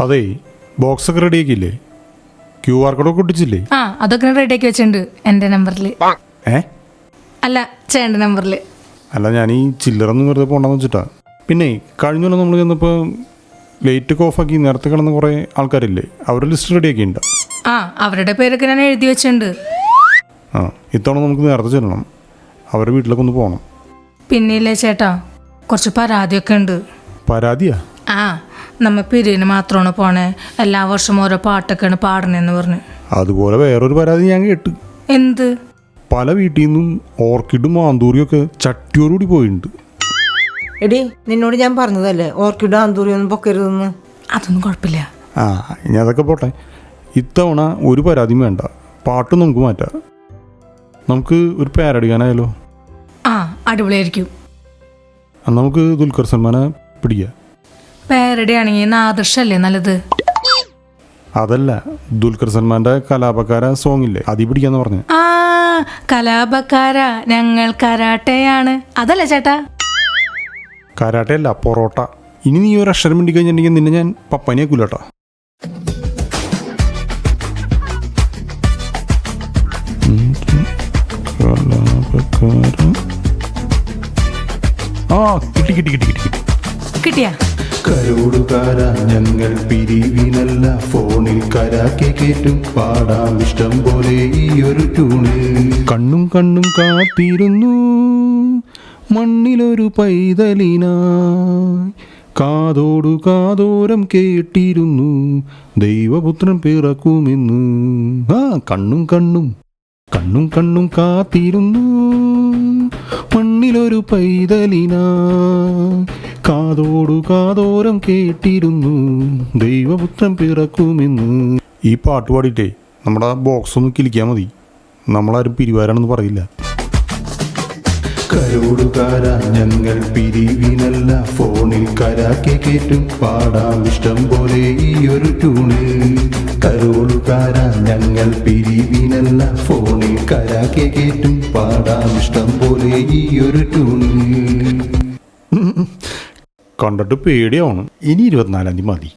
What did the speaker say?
അതേ ബോക്സ് ഒക്കെ റെഡിയാക്കിയില്ലേ Q R കോഡൊക്കെ ഒട്ടിച്ചില്ലേ? ആ അതൊക്കെ റെഡിയാക്കി വെച്ചിട്ടുണ്ട് എന്റെ നമ്പറിൽ ഏ? അല്ല ചേട്ടന്റെ നമ്പറിൽ അല്ല ഞാൻ ഈ ചില്ലറൊന്നും വെറുതെ പോകണ്ടെന്ന് വെച്ചിട്ടാ. പിന്നെ കഴിഞ്ഞ നമ്മൾ ചെന്നപ്പോൾ ലേറ്റ് ഒക്കെ ഓഫാക്കി നേരത്തെ കിടന്ന കുറേ ആൾക്കാരില്ലേ? അവരുടെ ലിസ്റ്റ് റെഡിയാക്കി ഉണ്ട് ആ അവരുടെ പേരൊക്കെ ഞാൻ എഴുതി വെച്ചിട്ടുണ്ട്. ആ ഇത്തവണ നമുക്ക് നേരത്തെ ചെല്ലണം. അവരുടെ വീട്ടിലൊക്കെ ഒന്ന് പോകണം പിന്നെ ഇല്ലേ ചേട്ടാ കുറച്ച് പരാതിയൊക്കെ ഉണ്ട്. പരാതിയാ? ആ നമ്മ പിരിവിന് മാത്രമാണ് പോണേ. എല്ലാ വർഷവും ഓരോ പാട്ടൊക്കെയാണ് പാടണേന്ന് പറഞ്ഞു. അതുപോലെ വേറൊരു പരാതി ഞാൻ കേട്ടു. എന്ത്? പല വീട്ടിൽ നിന്നും ഓർക്കിഡും ആന്തൂറിയും ഒക്കെ ചട്ടിയോടുകൂടി പോയിട്ടുണ്ട് എടി നിന്നോട് ഞാൻ പറഞ്ഞതല്ലേ ഓർക്കിഡ് ആന്തൂരി ഒന്നും പൊക്കരുതെന്ന്? അതൊന്നും കുഴപ്പമില്ല. ആ ഇനി അതൊക്കെ പോട്ടെ. ഇത്തവണ ഒരു പരാതിയും വേണ്ട. പാട്ട് നമുക്ക് മാറ്റാം. നമുക്ക് ഒരു പേരടിക്കാനായാലോ? ആ അടിപൊളിയായിരിക്കും. അന്ന് നമുക്ക് ദുൽഖർ സൽമാനെ പിടിക്കാം. പേരടി ആദർശല്ലേ നല്ലത്? അതല്ല ദുൽഖർ സൽമാന്റെ കലാപക്കാര സോങ് ഇല്ലേ അതി പിടിക്കാന്ന് പറഞ്ഞു. ആ കലാപക്കാര ഞങ്ങൾ കരാട്ടയാണ്. അതല്ല ചേട്ടാ. കരാട്ടയല്ല പൊറോട്ട. ഇനി നീ ഒരു അക്ഷരം മിണ്ടി കഴിഞ്ഞിട്ടുണ്ടെങ്കിൽ നിന്നെ ഞാൻ പപ്പനെ ആ കിട്ടി കിട്ടി കിട്ടി കിട്ടി കിട്ടി. കിട്ടിയാ? ഞങ്ങൾ പിരിവിനല്ല. ഫോണിൽ കരാക്കെ കേട്ടും പാടാം ഇഷ്ടം പോലെ ഈ ഒരു ട്യൂണ്. കണ്ണും കണ്ണും കാത്തിരുന്നു. മണ്ണിലൊരു പൈതലിനായി. കാതോടു കാതോരം കേട്ടിരുന്നു. ദൈവപുത്രൻ പിറക്കുമെന്ന്. ആ കണ്ണും കണ്ണും കണ്ണും കണ്ണും കാത്തിരുന്നു. മണ്ണിലൊരു പൈതലിനാ കാതോടു കാതോരം കേട്ടിരുന്നു. ദൈവപുത്രൻ പിറക്കുമെന്ന്. ഈ പാട്ട് പാടിയിട്ടേ നമ്മുടെ ബോക്സ് ഒന്ന് കിളിക്കാൻ മതി. നമ്മളാരും പിരിവാരാണെന്ന് പറയില്ല. കരോടുകാര ഞങ്ങൾ പിരിവിനല്ല. ഫോണിൽ കരാക്കെ കേറ്റും പാടാം ഇഷ്ടം പോലെ ഈ ഒരു ട്യൂണ് കരോടുകാര ഞങ്ങൾ പിരിവിനല്ല. ഫോണിൽ കരാക്കെ കേറ്റും പാടാം ഇഷ്ടം പോലെ ഈ ഒരു ട്യൂണ് കണ്ടിട്ട് പേടിയാവണം. ഇനി ഇരുപത്തിനാലാം തീയതി മതി.